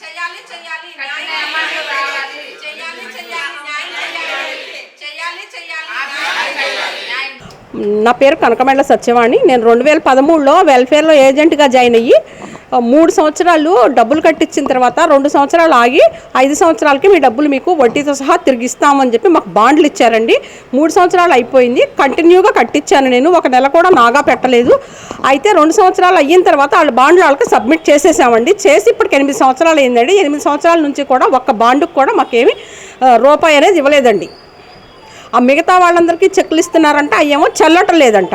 చేయాలి చేయాలి కఠిన న్యాయం అమలు కావాలి. చేయాలి చేయాలి చేయాలి చేయాలి చేయాలి నా పేరు కనకమేళ్ళ సత్యవాణి. నేను రెండు వేల పదమూడులో వెల్ఫేర్లో ఏజెంట్గా జాయిన్ అయ్యి మూడు సంవత్సరాలు డబ్బులు కట్టించిన తర్వాత రెండు సంవత్సరాలు ఆగి ఐదు సంవత్సరాలకి మీ డబ్బులు మీకు వడ్డీతో సహా తిరిగిస్తామని చెప్పి మాకు బాండ్లు ఇచ్చారండి. మూడు సంవత్సరాలు అయిపోయింది. కంటిన్యూగా కట్టించాను నేను. ఒక నెల కూడా నాగా పెట్టలేదు. అయితే రెండు సంవత్సరాలు అయిన తర్వాత వాళ్ళ బాండ్లు వాళ్ళకి సబ్మిట్ చేసేసామండి. చేసి ఇప్పటికి ఎనిమిది సంవత్సరాలు అయిందండి. ఎనిమిది సంవత్సరాల నుంచి కూడా ఒక్క బాండుకు కూడా మాకేమి రూపాయి అనేది ఇవ్వలేదండి. ఆ మిగతా వాళ్ళందరికీ చెక్లు ఇస్తున్నారంట అయ్యేమో చెల్లటం లేదంట.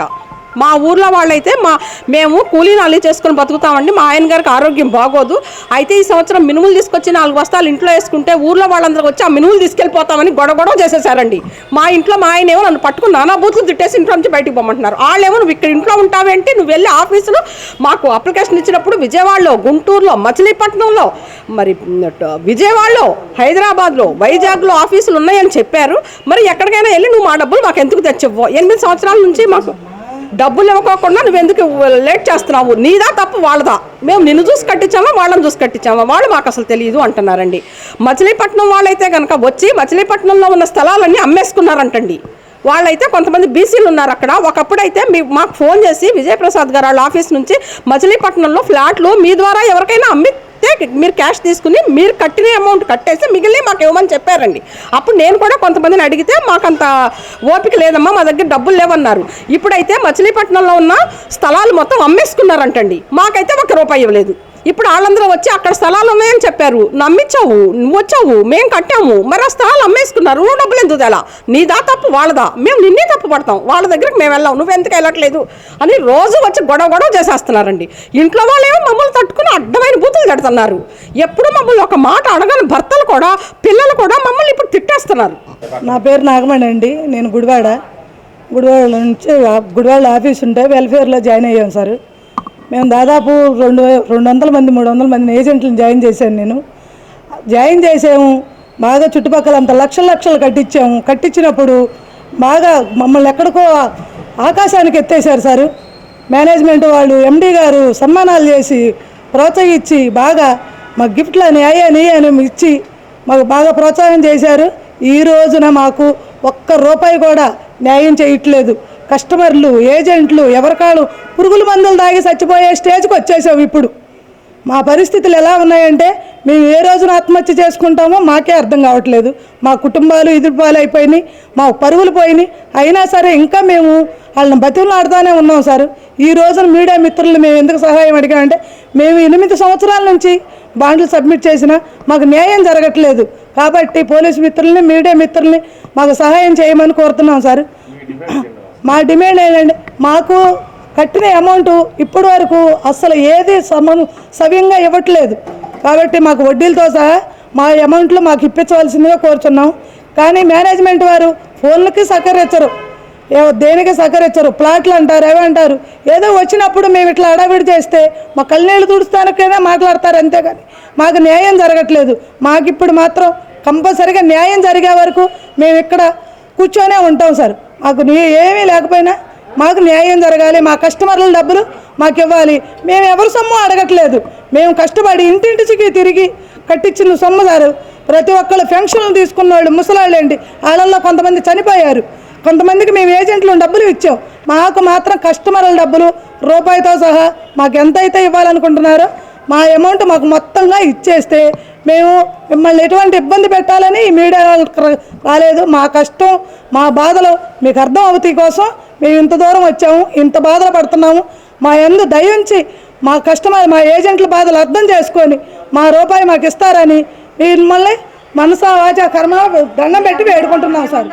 మా ఊర్లో వాళ్ళైతే మా మేము కూలీ నాలి చేసుకొని బతుకుతామండి. మా ఆయన గారికి ఆరోగ్యం బాగోదు. అయితే ఈ సంవత్సరం మినుములు తీసుకొచ్చి నాలుగు బస్తాలు ఇంట్లో వేసుకుంటే ఊర్లో వాళ్ళందరూ వచ్చి ఆ మినుములు తీసుకెళ్ళిపోతామని గొడవ గొడవ చేసేసారండి. మా ఇంట్లో మా ఆయన ఏమో నన్ను పట్టుకుని నానా బూతులు తిట్టేసి ఇంట్లో నుంచి బయటికి పోమంటున్నారు వాళ్ళేమో నువ్వు ఇక్కడ ఇంట్లో ఉంటావేంటి నువ్వు వెళ్ళి ఆఫీసులో మాకు అప్లికేషన్ ఇచ్చినప్పుడు విజయవాడలో గుంటూరులో మచిలీపట్నంలో మరి విజయవాడలో హైదరాబాద్లో వైజాగ్లో ఆఫీసులు ఉన్నాయని చెప్పారు. మరి ఎక్కడికైనా వెళ్ళి నువ్వు మా డబ్బులు మాకు ఎందుకు తెచ్చివ్వో? ఎనిమిది సంవత్సరాల నుంచి మాకు డబ్బులు ఇవ్వకోకుండా నువ్వు ఎందుకు లేట్ చేస్తున్నావు? నీదా తప్పు వాళ్ళదా? మేము నిన్ను చూసి కట్టించామా వాళ్ళని చూసి కట్టించామా? వాళ్ళు మాకు అసలు తెలియదు అంటున్నారండి. మచిలీపట్నం వాళ్ళైతే కనుక వచ్చి మచిలీపట్నంలో ఉన్న స్థలాలన్నీ అమ్మేసుకున్నారంటండి. వాళ్ళైతే కొంతమంది బీసీలు ఉన్నారు అక్కడ. ఒకప్పుడైతే మీ మాకు ఫోన్ చేసి విజయప్రసాద్ గారు వాళ్ళ ఆఫీస్ నుంచి మచిలీపట్నంలో ఫ్లాట్లు మీ ద్వారా ఎవరికైనా అమ్మితే మీరు క్యాష్ తీసుకుని మీరు కట్టిన అమౌంట్ కట్టేసి మిగిలిన మాకు ఇవ్వమని చెప్పారండి. అప్పుడు నేను కూడా కొంతమందిని అడిగితే మాకంత ఓపిక లేదమ్మా మా దగ్గర డబ్బులు లేవన్నారు. ఇప్పుడైతే మచిలీపట్నంలో ఉన్న స్థలాలు మొత్తం అమ్మేసుకున్నారంటండి. మాకైతే ఒక రూపాయి ఇవ్వలేదు. ఇప్పుడు వాళ్ళందరూ వచ్చి అక్కడ స్థలాలు ఉన్నాయని చెప్పారు. నమ్మించావు నువ్వు వచ్చావు మేము కట్టాము మరి ఆ స్థలాలు అమ్మేసుకున్నారు నువ్వు డబ్బులు ఎందుకు తేలా? నీదా తప్పు? వాళ్ళదా? మేము నిన్నే తప్పు పడతాం. వాళ్ళ దగ్గరికి మేము వెళ్ళాం. నువ్వు ఎందుకు వెళ్ళట్లేదు? అని రోజు వచ్చి గొడవ గొడవ చేసేస్తున్నారండి. ఇంట్లో వాళ్ళేమో మమ్మల్ని తట్టుకుని అడ్డమైన బూతులు తిడుతున్నారు ఎప్పుడు మమ్మల్ని ఒక మాట అడగని భర్తలు కూడా పిల్లలు కూడా మమ్మల్ని ఇప్పుడు తిట్టేస్తున్నారు. నా పేరు నాగమణి అండి. నేను గుడివాడ. గుడివాడ నుంచి గుడివాడ ఆఫీస్ ఉంటే వెల్ఫేర్లో జాయిన్ అయ్యాం సార్. మేము దాదాపు రెండు రెండు వందల మంది మూడు వందల మంది ఏజెంట్లను జాయిన్ చేశాను నేను. జాయిన్ చేసాము. బాగా చుట్టుపక్కల అంత లక్షల లక్షలు కట్టించాము కట్టించినప్పుడు బాగా మమ్మల్ని ఎక్కడికో ఆకాశానికి ఎత్తేసారు సార్. మేనేజ్మెంట్ వాళ్ళు ఎండీ గారు సన్మానాలు చేసి ప్రోత్సహించి బాగా మా గిఫ్ట్లు అని అయ్యని అని ఇచ్చి మాకు బాగా ప్రోత్సాహం చేశారు. ఈ రోజున మాకు ఒక్క రూపాయి కూడా న్యాయం చేయట్లేదు. కస్టమర్లు ఏజెంట్లు ఎవరికాళ్ళు పురుగుల మందులు తాగి చచ్చిపోయే స్టేజ్కి వచ్చేసాం ఇప్పుడు. మా పరిస్థితులు ఎలా ఉన్నాయంటే మేము ఏ రోజున ఆత్మహత్య చేసుకుంటామో మాకే అర్థం కావట్లేదు. మా కుటుంబాలు ఎదురుపాలు అయిపోయినాయి మా పరుగులు పోయినాయి. అయినా సరే ఇంకా మేము వాళ్ళని బతిమలాడుతూనే ఉన్నాం సార్. ఈ రోజున మీడియా మిత్రులు మేము ఎందుకు సహాయం అడిగామంటే మేము ఎనిమిది సంవత్సరాల నుంచి బాండ్లు సబ్మిట్ చేసినా మాకు న్యాయం జరగట్లేదు. కాబట్టి పోలీసు మిత్రుల్ని మీడియా మిత్రుల్ని మాకు సహాయం చేయమని కోరుతున్నాం సార్. మా డిమాండ్ ఏంటంటే మాకు కట్టిన అమౌంట్ ఇప్పటి వరకు అస్సలు ఏది సమం సవ్యంగా ఇవ్వట్లేదు. కాబట్టి మాకు వడ్డీలతో సహా మా అమౌంట్లు మాకు ఇప్పించవలసిందిగా కోరుచున్నాం. కానీ మేనేజ్మెంట్ వారు ఫోన్లకి సహకరించరు. దేనికి సహకరించరు? ప్లాట్లు అంటారు అవి అంటారు. ఏదో వచ్చినప్పుడు మేము ఇట్లా అడవిడి చేస్తే మా కళ్ళనీళ్ళు తుడుస్తానికైనా మాట్లాడతారు అంతేగాని. మాకు న్యాయం జరగట్లేదు. మాకు ఇప్పుడు మాత్రం కంపల్సరిగా న్యాయం జరిగే వరకు మేము ఇక్కడ కూర్చొనే ఉంటాం సార్. మాకు నీ ఏమీ లేకపోయినా మాకు న్యాయం జరగాలి మా కస్టమర్ల డబ్బులు మాకు ఇవ్వాలి. మేము ఎవరి సొమ్ము అడగట్లేదు. మేము కష్టపడి ఇంటింటికి తిరిగి కట్టించిన సొమ్ముదారు. ప్రతి ఒక్కళ్ళు పెన్షన్లు తీసుకున్న వాళ్ళు ముసలాళ్ళు ఏంటి? వాళ్ళల్లో కొంతమంది చనిపోయారు. కొంతమందికి మేము ఏజెంట్లు డబ్బులు ఇచ్చాం. మాకు మాత్రం కస్టమర్ల డబ్బులు రూపాయితో సహా మాకు ఎంత అయితే ఇవ్వాలనుకుంటున్నారో మా అమౌంట్ మాకు మొత్తంగా ఇచ్చేస్తే మేము మిమ్మల్ని ఎటువంటి ఇబ్బంది పెట్టాలని ఈ మీడియా వాళ్ళకి రాలేదు. మా కష్టం మా బాధలు మీకు అర్థం అవుతాయి కోసం మేము ఇంత దూరం వచ్చాము ఇంత బాధలు పడుతున్నాము. మా ఎందు దయించి మా కస్టమర్ మా ఏజెంట్ల బాధలు అర్థం చేసుకొని మా రూపాయి మాకు ఇస్తారని మిమ్మల్ని మనసా వాచా కర్మ దండం పెట్టి వేడుకుంటున్నాం సార్.